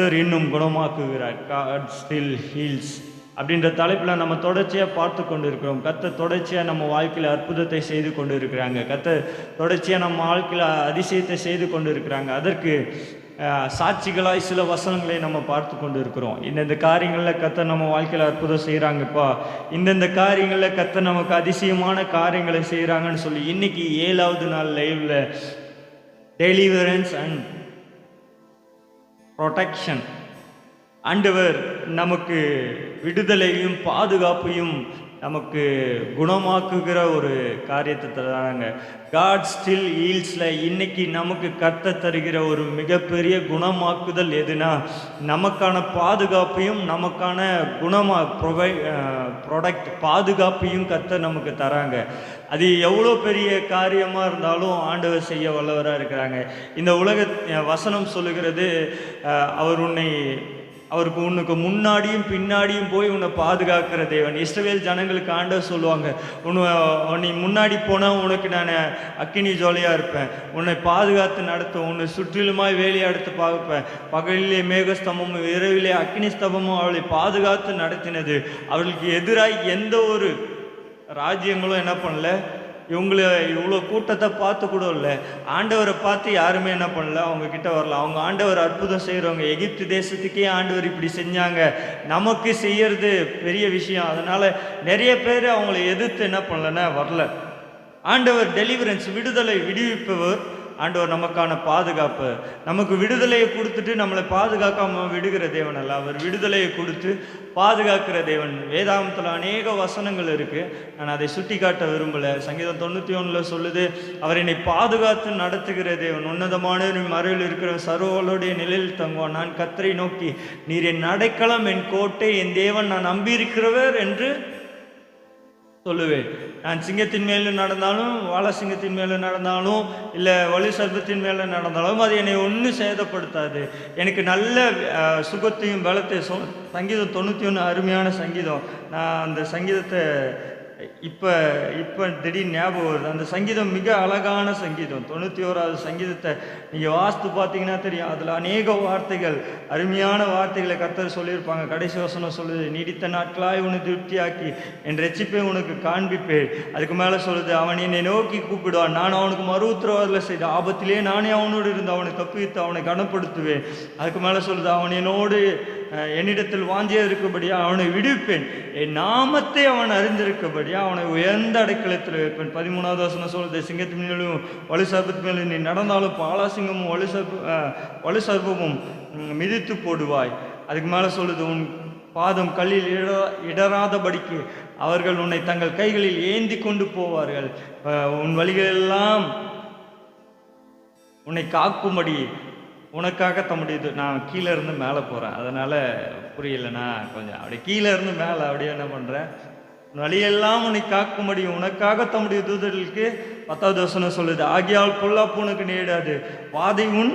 கத்தர் இன்னும் குணமாக்குகிறார். God still heels அப்படின்ற தலைப்பில் நம்ம தொடர்ச்சியாக பார்த்து கொண்டு இருக்கிறோம் கத்த தொடர்ச்சியாக நம்ம வாழ்க்கையில் அற்புதத்தை செய்து கொண்டு இருக்கிறாங்க கத்த தொடர்ச்சியாக நம்ம வாழ்க்கையில் அதிசயத்தை செய்து கொண்டு இருக்கிறாங்க அதற்கு சாட்சிகளாய் சில வசனங்களை நம்ம பார்த்து கொண்டு இருக்கிறோம் இந்தந்த காரியங்களில் கத்த நம்ம வாழ்க்கையில் அற்புதம் செய்கிறாங்கப்பா இந்தந்த காரியங்களில் கத்த நமக்கு அதிசயமான காரியங்களை செய்கிறாங்கன்னு சொல்லி இன்னைக்கு ஏழாவது நாள் லைவில் டெலிவரன்ஸ் அண்ட் ப்ரொடெக்ஷன் ஆண்டவர் நமக்கு விடுதலையும் பாதுகாப்பையும் நமக்கு குணமாக்குகிற ஒரு காரியத்தை தராங்க. காட் ஸ்டில் ஈல்ஸில் இன்னைக்கு நமக்கு கத்த தருகிற ஒரு மிகப்பெரிய குணமாக்குதல் எதுனா நமக்கான பாதுகாப்பையும் நமக்கான குணமா ப்ரொவை ப்ராடக்ட் பாதுகாப்பையும் கத்த நமக்கு தராங்க. அது எவ்வளோ பெரிய காரியமாக இருந்தாலும் ஆண்டவர் செய்ய வல்லவராக இருக்கிறாங்க. இந்த உலக வசனம் சொல்லுகிறது அவர் உன்னை அவருக்கு உனக்கு முன்னாடியும் பின்னாடியும் போய் உன்னை பாதுகாக்கிற தேவன். இஸ்ரவேல் ஜனங்களுக்கு ஆண்ட சொல்லுவாங்க உன்னை நீ முன்னாடி போனால் உனக்கு நான் அக்கினி ஜோலியாக இருப்பேன். உன்னை பாதுகாத்து நடத்தும் உன்னை சுற்றிலுமாய் வேலையாடுத்து பார்ப்பேன் பகலிலே மேகஸ்தம்பமும் இரவிலே அக்கினி ஸ்தம்பமும் அவளை பாதுகாத்து நடத்தினது. அவளுக்கு எதிராக எந்த ஒரு ராஜ்யங்களும் என்ன பண்ணல? இவங்களை இவ்வளோ கூட்டத்தை பார்த்து கூட இல்லை. ஆண்டவரை பார்த்து யாருமே என்ன பண்ணல அவங்க கிட்ட வரல. அவங்க ஆண்டவர் அற்புதம் செய்கிறவங்க எகிப்து தேசத்துக்கே ஆண்டவர் இப்படி செஞ்சாங்க. நமக்கு செய்யறது பெரிய விஷயம். அதனால நிறைய பேர் அவங்கள எதிர்த்து என்ன பண்ணலன்னா வரல. ஆண்டவர் டெலிவரன்ஸ் விடுதலை விடுவிப்பவர் ஆண்டவர் நமக்கான பாதுகாப்பு. நமக்கு விடுதலையை கொடுத்துட்டு நம்மளை பாதுகாக்காம விடுகிற தேவன் அல்ல. அவர் விடுதலையை கொடுத்து பாதுகாக்கிற தேவன். வேதாந்தத்தில் அநேக வசனங்கள் இருக்குது நான் அதை சுட்டி காட்ட விரும்பலை. சங்கீதம் தொண்ணூற்றி ஒன்றில் சொல்லுது அவர் என்னை பாதுகாத்து நடத்துகிற தேவன். உன்னதமான மறைவில் இருக்கிற சர்வர்களுடைய நிலையில் தங்குவான். நான் கத்தரை நோக்கி நீர் என் அடைக்கலம் என் கோட்டை என் தேவன். நான் நம்பியிருக்கிறவர் என்று சொல்லுவேன். நான் சிங்கத்தின் மேலே நடந்தாலும் வாழ சிங்கத்தின் மேலே நடந்தாலும் இல்லை வலி சர்ப்பத்தின் மேலே நடந்தாலும் அது என்னை ஒன்றும் சேதப்படுத்தாது. எனக்கு நல்ல சுகத்தையும் பலத்தையும் சங்கீதம் தொண்ணூற்றி ஒன்று அருமையான சங்கீதம். நான் அந்த சங்கீதத்தை இப்போ இப்போ திடீர் ஞாபகம் வருது. அந்த சங்கீதம் மிக அழகான சங்கீதம். தொண்ணூற்றி ஓராவது சங்கீதத்தை நீங்கள் வாஸ்து பார்த்தீங்கன்னா தெரியும். அதில் அநேக வார்த்தைகள் அருமையான வார்த்தைகளை கத்தர் சொல்லியிருப்பாங்க. கடைசி வசனம் சொல்லுது நீடித்த நாட்களாய் உன்னை திருப்தியாக்கி என் ரசிப்பை உனக்கு காண்பிப்பேன். அதுக்கு மேலே சொல்லுது அவன் என்னை நோக்கி கூப்பிடுவான். நான் அவனுக்கு மறு உத்தரவாதில் செய்த ஆபத்திலே நானே அவனோடு இருந்து அவனை தப்பித்து அவனை கனப்படுத்துவேன். அதுக்கு மேலே சொல்லுது அவன் என்னோடு என்னிடத்தில் வாஞ்சியா இருக்கபடியா அவனை விடுவிப்பேன் என் நாமத்தை அவன் அறிந்திருக்கபடியா அவனை உயர்ந்த அடைக்கலத்தில் வைப்பேன். பதிமூணாவது வசனம் சொல்லுது சிங்கத்தின் மேலும் வலு சர்ப்பத்து மேலும் நீ நடந்தாலும் பாலாசிங்கமும் வலு சர்ப்ப வலு மிதித்து போடுவாய். அதுக்கு மேலே சொல்லுது உன் பாதம் கல்லில் இட இடராதபடிக்கு அவர்கள் உன்னை தங்கள் கைகளில் ஏந்தி கொண்டு போவார்கள். உன் வழிகளெல்லாம் உன்னை காக்கும்படி உனக்காக தம்முடையது நான் கீழே இருந்து மேலே போகிறேன் அதனால் புரியலண்ணா கொஞ்சம் அப்படியே கீழே இருந்து மேலே அப்படியே என்ன பண்ணுறேன் வழியெல்லாம் உன்னை காக்கும்படி உனக்காக தம்முடைய தூதர்களுக்கு பத்தாவது வசனம் சொல்லுது ஆகியால் பொல்லாப்பு உனக்கு நேடாது வாதை உன்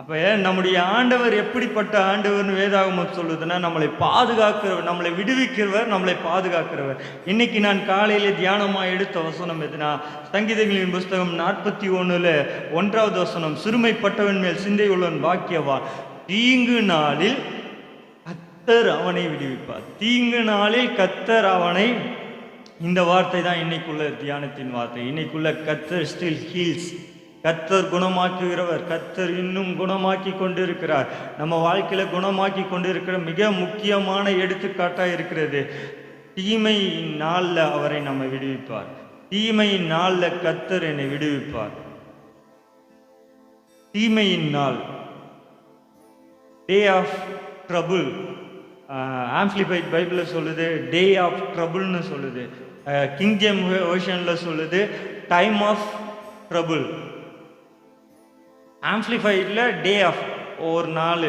அப்போ நம்முடைய ஆண்டவர் எப்படிப்பட்ட ஆண்டவர்னு வேதாகமம் சொல்லுதுன்னா நம்மளை பாதுகாக்கிறவர் நம்மளை விடுவிக்கிறவர் நம்மளை பாதுகாக்கிறவர். இன்னைக்கு நான் காலையில தியானமாக எடுத்த வசனம் எதுனா சங்கீதங்களின் புஸ்தகம் நாற்பத்தி ஒன்றில் ஒன்றாவது வசனம் சிறுமைப்பட்டவன் மேல் சிந்தை உள்ளவன் பாக்கியவா தீங்கு நாளில் கத்தர் அவனை விடுவிப்பார். தீங்கு நாளில் கத்தர் அவனை இந்த வார்த்தை தான் இன்னைக்குள்ள தியானத்தின் வார்த்தை. இன்னைக்குள்ள கத்தர் ஸ்டில் ஹீல்ஸ் கத்தர் குணமாக்குகிறவர் கத்தர் இன்னும் குணமாக்கி கொண்டிருக்கிறார். நம்ம வாழ்க்கையில் குணமாக்கி கொண்டிருக்கிற மிக முக்கியமான எடுத்துக்காட்டாக இருக்கிறது தீமையின் நாளில் அவரை நம்ம விடுவிப்பார். தீமையின் நாளில் கத்தர் என்னை விடுவிப்பார். தீமையின் நாள். டே ஆஃப் ட்ரபுள் ஆம்ப்ளிஃபைட் பைபிளில் சொல்லுது டே ஆஃப் ட்ரபுள்னு சொல்லுது. கிங் ஜேம் ஓஷனில் சொல்லுது டைம் ஆஃப் ட்ரபுள் ஆம்ப்ளிஃபைடில் டே ஆஃப் ஒரு நாள்.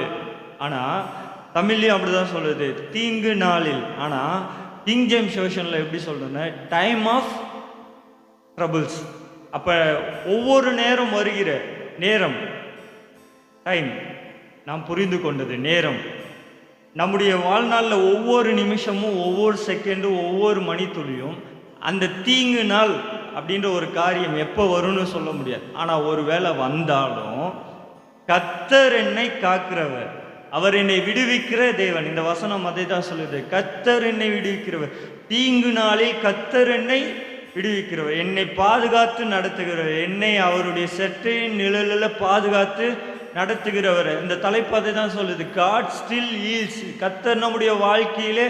ஆனால் தமிழ்லையும் அப்படி தான் சொல்லுது. தீங்கு நாளில். ஆனால் கிங் ஜேம்ஸ் ஓஷனில் எப்படி சொல்கிறேன்னா டைம் ஆஃப் ட்ரபுள்ஸ் அப்போ ஒவ்வொரு நேரம் வருகிற நேரம் டைம் நாம் புரிந்து கொண்டது நேரம். நம்முடைய வாழ்நாளில் ஒவ்வொரு நிமிஷமும் ஒவ்வொரு செகண்டும் ஒவ்வொரு மணித்துளியும் அந்த தீங்கு நாள் அப்படின்ற ஒரு காரியம் எப்போ வரும்னு சொல்ல முடியாது. ஆனால் ஒரு வேளை வந்தாலும் கத்தர் என்னை காக்கிறவர். அவர் என்னை விடுவிக்கிற தேவன். இந்த வசனம் அதை தான் சொல்லுது. கத்தர் என்னை விடுவிக்கிறவர். தீங்கு நாளில் கத்தர் என்னை விடுவிக்கிறவர். என்னை பாதுகாத்து நடத்துகிறவர். என்னை அவருடைய செட்டையின் நிழலில் பாதுகாத்து நடத்துகிறவர். இந்த தலைப்பதை தான் சொல்லுது. காட் ஸ்டில் ஈல்ஸ் கத்தர் நம்முடைய வாழ்க்கையிலே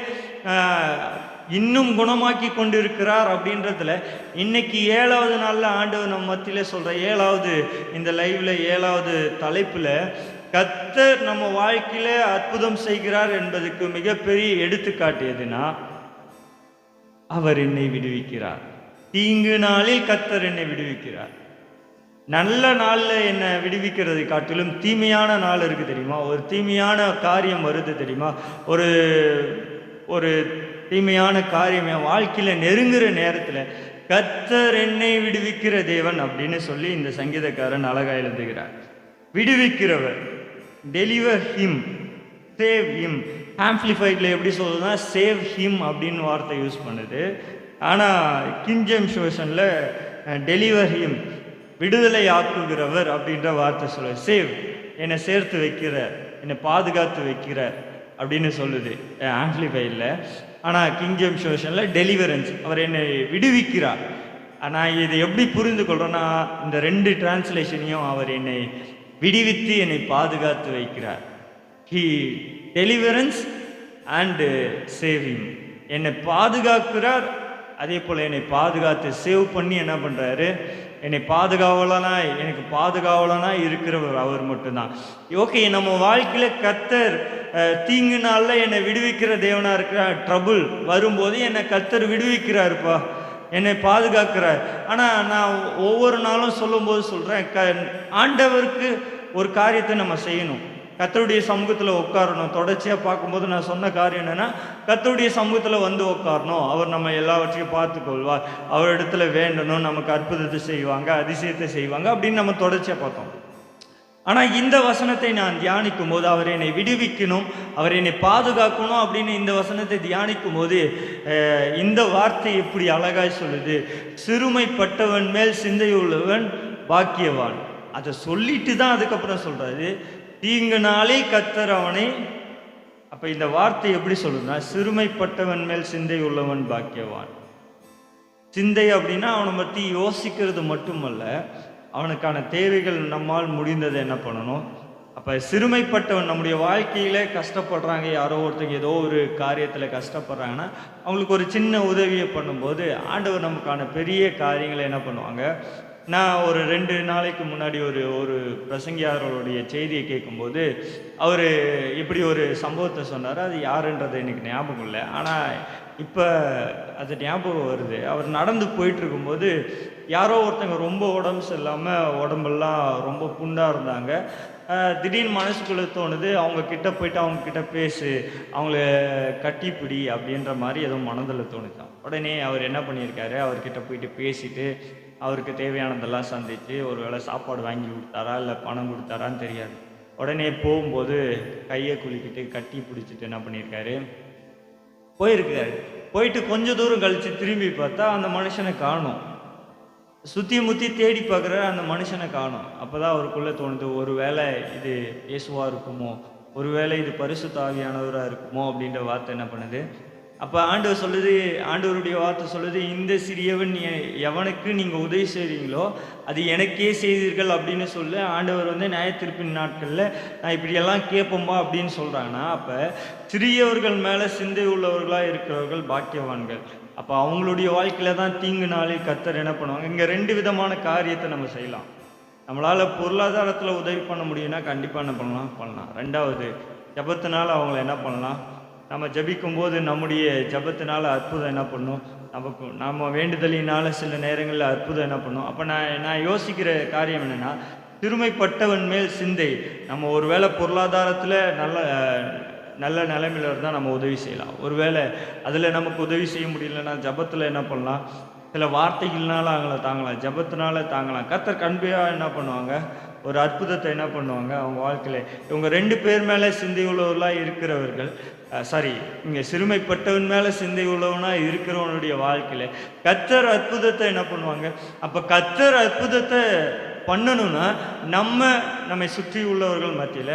இன்னும் குணமாக்கி கொண்டிருக்கிறார் அப்படின்றதுல இன்னைக்கு ஏழாவது நாளில் ஆண்டவர் நம்ம மத்தியில் சொல்கிற ஏழாவது இந்த லைவ்ல ஏழாவது தலைப்பில் கத்தர் நம்ம வாழ்க்கையில் அற்புதம் செய்கிறார் என்பதுக்கு மிகப்பெரிய எடுத்துக்காட்டு எதுனா அவர் என்னை விடுவிக்கிறார். தீங்கு நாளில் கத்தர் என்னை விடுவிக்கிறார். நல்ல நாளில் என்னை விடுவிக்கிறது காட்டிலும் தீமையான நாள் இருக்குது தெரியுமா? ஒரு தீமையான காரியம் வருது தெரியுமா? ஒரு ஒரு தீமையான காரியம் என் வாழ்க்கையில் நெருங்குற நேரத்தில் கத்தர் என்னை விடுவிக்கிற தேவன் அப்படின்னு சொல்லி இந்த சங்கீதக்காரன் அழகாக எழுதுகிறார். விடுவிக்கிறவர் டெலிவர் ஹிம் சேவ் ஹிம் ஆம்ப்ளிஃபைடில் எப்படி சொல்லுதுன்னா சேவ் ஹிம் அப்படின்னு வார்த்தை யூஸ் பண்ணுது. ஆனால் கிஞ்சம் ஷோஷனில் டெலிவர் ஹிம் விடுதலை ஆக்குகிறவர் அப்படின்ற வார்த்தை சொல்லுது. சேவ் என்னை சேர்த்து வைக்கிற என்னை பாதுகாத்து வைக்கிற அப்படின்னு சொல்லுது ஆம்ப்ளிஃபைடில் ஆனால் கிங்ஜம் ஷோஷனில் டெலிவரன்ஸ் அவர் என்னை விடுவிக்கிறார். ஆனால் இதை எப்படி புரிந்து கொள்கிறோன்னா இந்த ரெண்டு டிரான்ஸ்லேஷனையும் அவர் என்னை விடுவித்து என்னை பாதுகாத்து வைக்கிறார். ஹி டெலிவரன்ஸ் அண்டு சேவிங் என்னை பாதுகாக்கிறார் அதே போல் என்னை பாதுகாத்து சேவ் பண்ணி என்ன பண்ணுறாரு என்னை பாதுகாவலனா எனக்கு பாதுகாவலனா இருக்கிறவர் அவர் மட்டும்தான். ஓகே நம்ம வாழ்க்கையில் கத்தர் அஹ், தீங்கு நாளில் என்னை விடுவிக்கிற தேவனா இருக்கிறார் ட்ரபுள் வரும்போது என்னை கத்தர் விடுவிக்கிறாருப்பா. என்னை பாதுகாக்கிறார். ஆனால் நான் ஒவ்வொரு நாளும் சொல்லும்போது சொல்கிறேன் க ஆண்டவருக்கு ஒரு காரியத்தை நம்ம செய்யணும். கத்தருடைய சமூகத்தில் உட்காரணும். தொடர்ச்சியாக பார்க்கும்போது நான் சொன்ன காரியம் என்னென்னா கத்தருடைய சமூகத்தில் வந்து உட்காரணும். அவர் நம்ம எல்லாவற்றையும் பார்த்துக்கொள்வார். அவர் இடத்துல வேண்டணும் நமக்கு அற்புதத்தை செய்வாங்க அதிசயத்தை செய்வாங்க அப்படின்னு நம்ம தொடர்ச்சியாக பார்த்தோம். ஆனால் இந்த வசனத்தை நான் தியானிக்கும் போது அவர் என்னை விடுவிக்கணும் அவர் என்னை பாதுகாக்கணும் அப்படின்னு இந்த வசனத்தை தியானிக்கும் போது இந்த வார்த்தை எப்படி அழகாய் சொல்லுது. சிறுமைப்பட்டவன் மேல் சிந்தையுள்ளவன் பாக்கியவான். அதை சொல்லிட்டு தான் அதுக்கப்புறம் சொல்கிறாரு தீங்கு நாளே கத்தர் அவனை அப்ப இந்த வார்த்தை எப்படி சொல்லுதுன்னா சிறுமைப்பட்டவன் மேல் சிந்தை உள்ளவன் பாக்கியவான். சிந்தை அப்படின்னா அவனை பற்றி யோசிக்கிறது மட்டுமல்ல அவனுக்கான தேவைகள் நம்மால் முடிந்ததை என்ன பண்ணணும்? அப்போ சிறுமைப்பட்டவன் நம்முடைய வாழ்க்கையில கஷ்டப்படுறாங்க. யாரோ ஒருத்தங்க ஏதோ ஒரு காரியத்தில் கஷ்டப்படுறாங்கன்னா அவங்களுக்கு ஒரு சின்ன உதவியை பண்ணும்போது ஆண்டவர் நமக்கான பெரிய காரியங்களை என்ன பண்ணுவாங்க? நான் ஒரு ரெண்டு நாளைக்கு முன்னாடி ஒரு ஒரு பிரசங்கியாரோடைய செய்தியை கேட்கும்போது அவர் இப்படி ஒரு சம்பவத்தை சொன்னார். அது யாருன்றது எனக்கு ஞாபகம் இல்லை. ஆனால் இப்போ அது ஞாபகம் வருது. அவர் நடந்து போயிட்டுருக்கும்போது யாரோ ஒருத்தங்க ரொம்ப உடம்பு சரியில்லாமல் உடம்பெல்லாம் ரொம்ப புண்டாக இருந்தாங்க. திடீர்னு மனசுக்குள்ளே தோணுது அவங்க கிட்ட போயிட்டு அவங்க கிட்ட பேசு அவங்கள கட்டிப்பிடி அப்படின்ற மாதிரி ஏதோ மனதில் தோணுதான் உடனே அவர் என்ன பண்ணியிருக்காரு? அவர்கிட்ட போயிட்டு பேசிட்டு அவருக்கு தேவையானதெல்லாம் சந்தித்து ஒரு வேளை சாப்பாடு வாங்கி கொடுத்தாரா இல்லை பணம் கொடுத்தாரான்னு தெரியாது. உடனே போகும்போது கையை குளிக்கிட்டு கட்டி பிடிச்சிட்டு என்ன பண்ணியிருக்காரு? போயிருக்காரு. போயிட்டு கொஞ்சம் தூரம் கழித்து திரும்பி பார்த்தா அந்த மனுஷனை காணும். சுற்றி முற்றி தேடி பார்க்குற அந்த மனுஷனை காணும். அப்போ தான் அவருக்குள்ளே தோணுது ஒரு வேளை இது இயேசுவாக இருக்குமோ ஒருவேளை இது பரிசு தாவியானவராக இருக்குமோ அப்படின்ற வார்த்தை என்ன பண்ணுது? அப்போ ஆண்டவர் சொல்லுது ஆண்டவருடைய வார்த்தை சொல்லுது இந்த சிறியவன் நீ எவனுக்கு நீங்கள் உதவி செய்கிறீங்களோ அது எனக்கே செய்தீர்கள் அப்படின்னு சொல்லி ஆண்டவர் வந்து நியாயத்திருப்பின் நாட்களில் நான் இப்படியெல்லாம் கேட்போம்பா அப்படின்னு சொல்கிறாங்கன்னா அப்போ சிறியவர்கள் மேலே சிந்தை உள்ளவர்களாக இருக்கிறவர்கள் பாக்கியவான்கள். அப்போ அவங்களுடைய வாழ்க்கையில் தான் தீங்கு நாளில் கத்தர் என்ன பண்ணுவாங்க? இங்கே ரெண்டு விதமான காரியத்தை நம்ம செய்யலாம். நம்மளால் பொருளாதாரத்தில் உதவி பண்ண முடியும்னா கண்டிப்பாக என்ன பண்ணலாம்? பண்ணலாம். ரெண்டாவது ஜபத்தினால் அவங்கள என்ன பண்ணலாம்? நம்ம ஜபிக்கும் போது நம்முடைய ஜபத்தினால அற்புதம் என்ன பண்ணும்? நமக்கு நம்ம வேண்டுதலினால சில நேரங்களில் அற்புதம் என்ன பண்ணும்? அப்போ நான் நான் யோசிக்கிற காரியம் என்னென்னா சிறுமைப்பட்டவன் மேல் சிந்தை. நம்ம ஒரு வேளை பொருளாதாரத்தில் நல்ல நல்ல நிலைமையில இருந்தால் நம்ம உதவி செய்யலாம். ஒருவேளை அதில் நமக்கு உதவி செய்ய முடியலன்னா ஜபத்தில் என்ன பண்ணலாம்? சில வார்த்தைகள்னால அவங்கள தாங்கலாம் ஜபத்தினால தாங்கலாம். கத்தர் கண்பியாக என்ன பண்ணுவாங்க? ஒரு அற்புதத்தை என்ன பண்ணுவாங்க? அவங்க வாழ்க்கையில். இவங்க ரெண்டு பேர் மேலே சிந்தை உள்ளவர்களாக இருக்கிறவர்கள். சாரி இங்கே சிறுமைப்பட்டவன் மேலே சிந்தை உள்ளவனாக இருக்கிறவனுடைய வாழ்க்கையில். கத்தர் அற்புதத்தை என்ன பண்ணுவாங்க? அப்போ கத்தர் அற்புதத்தை பண்ணணும்னா நம்ம நம்மை சுற்றி உள்ளவர்கள் மத்தியில்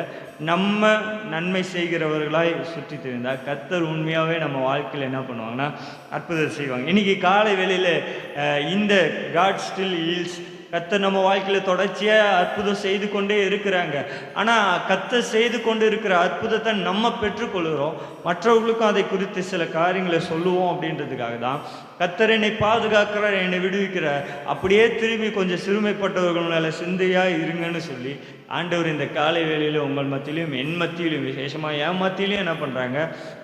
நம்ம நன்மை செய்கிறவர்களாய் சுற்றி தெரிந்தால் கத்தர் உண்மையாகவே நம்ம வாழ்க்கையில் என்ன பண்ணுவாங்கன்னா அற்புதம் செய்வாங்க. இன்னைக்கு காலை வேளையில் இந்த காட் ஸ்டில் ஹீல்ஸ் கத்தர் நம்ம வாழ்க்கையில் தொடர்ச்சியாக அற்புதம் செய்து கொண்டே இருக்கிறாங்க. ஆனால் கத்தர் செய்து கொண்டு இருக்கிற அற்புதத்தை நம்ம பெற்றுக்கொள்கிறோம். மற்றவர்களுக்கும் அதை குறித்து சில காரியங்களை சொல்லுவோம் அப்படின்றதுக்காக தான். கத்தர் என்னை பாதுகாக்கிறார் என்னை விடுவிக்கிறார். அப்படியே திரும்பி கொஞ்சம் சிறுமைப்பட்டவர்கள் மேலே சிந்தையாக இருங்கன்னு சொல்லி ஆண்டவர் இந்த காலை வேளையில் உங்கள் மத்தியிலையும் என் மத்தியிலையும் விசேஷமாக என் மத்தியிலையும் என்ன பண்ணுறாங்க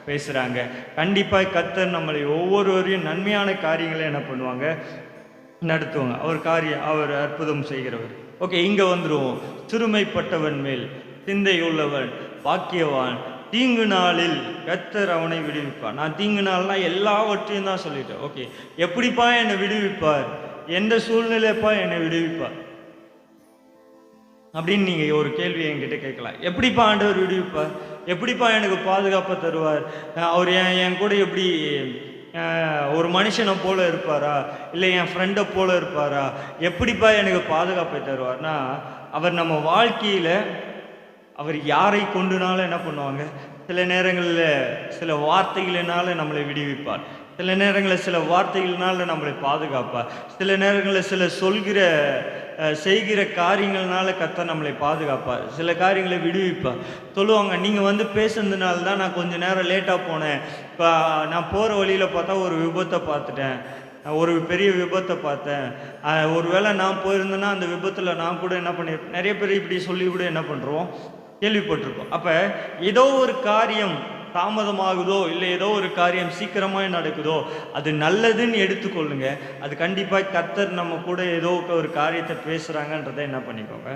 பேசுகிறாங்க கண்டிப்பாக கத்தர் நம்மளை ஒவ்வொருவரையும் நன்மையான காரியங்களை என்ன பண்ணுவாங்க? நடத்துவாங்க. அவர் காரியம் அவர் அற்புதம் செய்கிறவர். ஓகே இங்கே வந்துடுவோம் சிறுமைப்பட்டவன் மேல் சிந்தை உள்ளவன் பாக்கியவான். தீங்கு நாளில் கத்தர் அவனை விடுவிப்பார். நான் தீங்கு நாள்னா எல்லாவற்றையும் தான் சொல்லிட்டேன். ஓகே எப்படிப்பா என்னை விடுவிப்பார்? எந்த சூழ்நிலைப்பா என்னை விடுவிப்பார்? அப்படின்னு நீங்கள் ஒரு கேள்வி என்கிட்ட கேட்கலாம். எப்படிப்பா ஆண்டவர் விடுவிப்பார்? எப்படிப்பா எனக்கு பாதுகாப்பை தருவார்? அவர் என் என் கூட எப்படி ஒரு மனுஷனை போல இருப்பாரா? இல்லை என் ஃப்ரெண்டை போல இருப்பாரா? எப்படிப்பா எனக்கு பாதுகாப்பை தருவார்னா அவர் நம்ம வாழ்க்கையில் அவர் யாரை கொண்டுனாலும் என்ன பண்ணுவாங்க? சில நேரங்களில் சில வார்த்தைகளினால நம்மளை விடுவிப்பார். சில நேரங்களில் சில வார்த்தைகளினால நம்மளை பாதுகாப்பார். சில நேரங்களில் சில சொல்கிற செய்கிற காரியங்கள்னால கத்த நம்மளை பாதுகாப்பார். சில காரியங்களை விடுவிப்பார். சொல்லுவாங்க நீங்கள் வந்து பேசுனதுனால தான் நான் கொஞ்சம் நேரம் லேட்டாக போனேன். இப்போ நான் போகிற வழியில் பார்த்தா ஒரு விபத்தை பார்த்துட்டேன். ஒரு பெரிய விபத்தை பார்த்தேன். ஒரு வேளை நான் போயிருந்தேன்னா அந்த விபத்தில் நான் கூட என்ன பண்ணியிருப்பேன் நிறைய பேர் இப்படி சொல்லி கூட என்ன பண்ணுறோம் கேள்விப்பட்டிருக்கோம் அப்போ ஏதோ ஒரு காரியம் தாமதமாகுதோ இல்லை ஏதோ ஒரு காரியம் சீக்கிரமாக நடக்குதோ அது நல்லதுன்னு எடுத்துக்கொள்ளுங்க. அது கண்டிப்பாக கத்தர் நம்ம கூட ஏதோ ஒரு காரியத்தை பேசுகிறாங்கன்றதை என்ன பண்ணிக்கோங்க.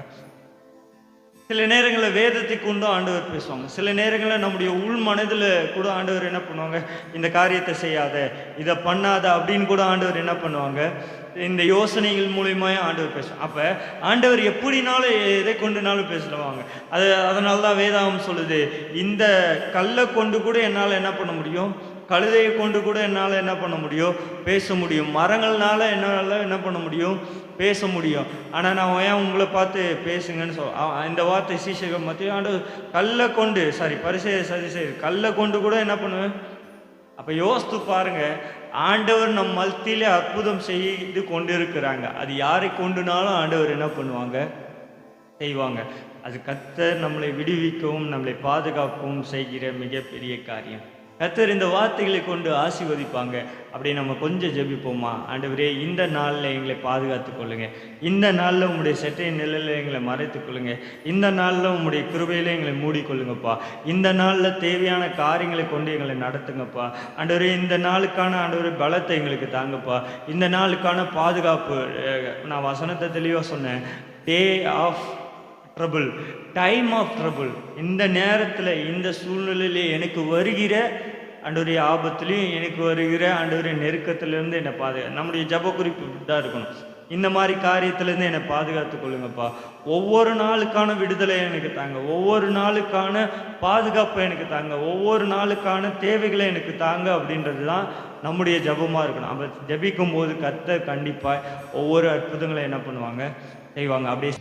சில நேரங்களில் வேதத்தை கொண்டு ஆண்டவர் பேசுவாங்க. சில நேரங்களில் நம்முடைய உள் மனதில் கூட ஆண்டவர் என்ன பண்ணுவாங்க? இந்த காரியத்தை செய்யாத இதை பண்ணாத அப்படின்னு கூட ஆண்டவர் என்ன பண்ணுவாங்க? இந்த யோசனைகள் மூலியமா ஆண்டவர் பேசும் அப்போ ஆண்டவர் எப்படினாலும் எதை கொண்டுனாலும் பேசுவாங்க. அது அதனால தான் வேதாகம் சொல்லுது இந்த கல்லை கொண்டு கூட என்னால் என்ன பண்ண முடியும்? கழுதையை கொண்டு கூட என்னால் என்ன பண்ண முடியும்? பேச முடியும். மரங்கள்னால என்னால் என்ன பண்ண முடியும்? பேச முடியும் ஆனால் நான் ஏன் உங்களை பார்த்து பேசுங்கன்னு சொல். இந்த வார்த்தை சீசகம் மத்திய ஆண்டு கல்லை கொண்டு சாரி பரிசை சரி சரி கல்லை கொண்டு கூட என்ன பண்ணுவேன் அப்போ யோசித்து பாருங்கள் ஆண்டவர் நம் மத்தியிலே அற்புதம் செய்து கொண்டு இருக்கிறாங்க அது யாரை கொண்டுனாலும் ஆண்டவர் என்ன பண்ணுவாங்க? செய்வாங்க. அது கத்த நம்மளை விடுவிக்கவும் நம்மளை பாதுகாக்கவும் செய்கிற மிகப்பெரிய காரியம். கத்தர் இந்த வார்த்தைகளை கொண்டு ஆசீர்வதிப்பாங்க. அப்படி நம்ம கொஞ்சம் ஜெபிப்போமா? ஆண்டவரே இந்த நாளில் எங்களை பாதுகாத்து கொள்ளுங்க. இந்த நாளில் உங்களுடைய செட்டை நிழலில் எங்களை மறைத்து கொள்ளுங்க. இந்த நாளில் உங்களுடைய கிருபையில எங்களை மூடிக்கொள்ளுங்கப்பா. இந்த நாளில் தேவையான காரியங்களை கொண்டு எங்களை நடத்துங்கப்பா. ஆண்டவரே இந்த நாளுக்கான ஆண்டவரே பலத்தை எங்களுக்கு தாங்கப்பா. இந்த நாளுக்கான பாதுகாப்பு நான் வசனத்தை தெளிவாக சொன்னேன். Day of trouble time of trouble இந்த நேரத்தில் இந்த சூழ்நிலையிலே எனக்கு வருகிற ஆண்டவருடைய ஆபத்துலேயும் எனக்கு வருகிற ஆண்டவருடைய நெருக்கத்துலேருந்து என்னை பாதுகா நம்முடைய ஜப குறிப்பு தான் இருக்கணும். இந்த மாதிரி காரியத்திலேருந்து என்னை பாதுகாத்து கொள்ளுங்கப்பா. ஒவ்வொரு நாளுக்கான விடுதலை எனக்கு தாங்க. ஒவ்வொரு நாளுக்கான பாதுகாப்பை எனக்கு தாங்க. ஒவ்வொரு நாளுக்கான தேவைகளை எனக்கு தாங்க அப்படின்றது தான் நம்முடைய ஜபமாக இருக்கணும். அப்போ ஜபிக்கும் போது கத்த கண்டிப்பாக ஒவ்வொரு அற்புதங்களை என்ன பண்ணுவாங்க? செய்வாங்க. அப்படியே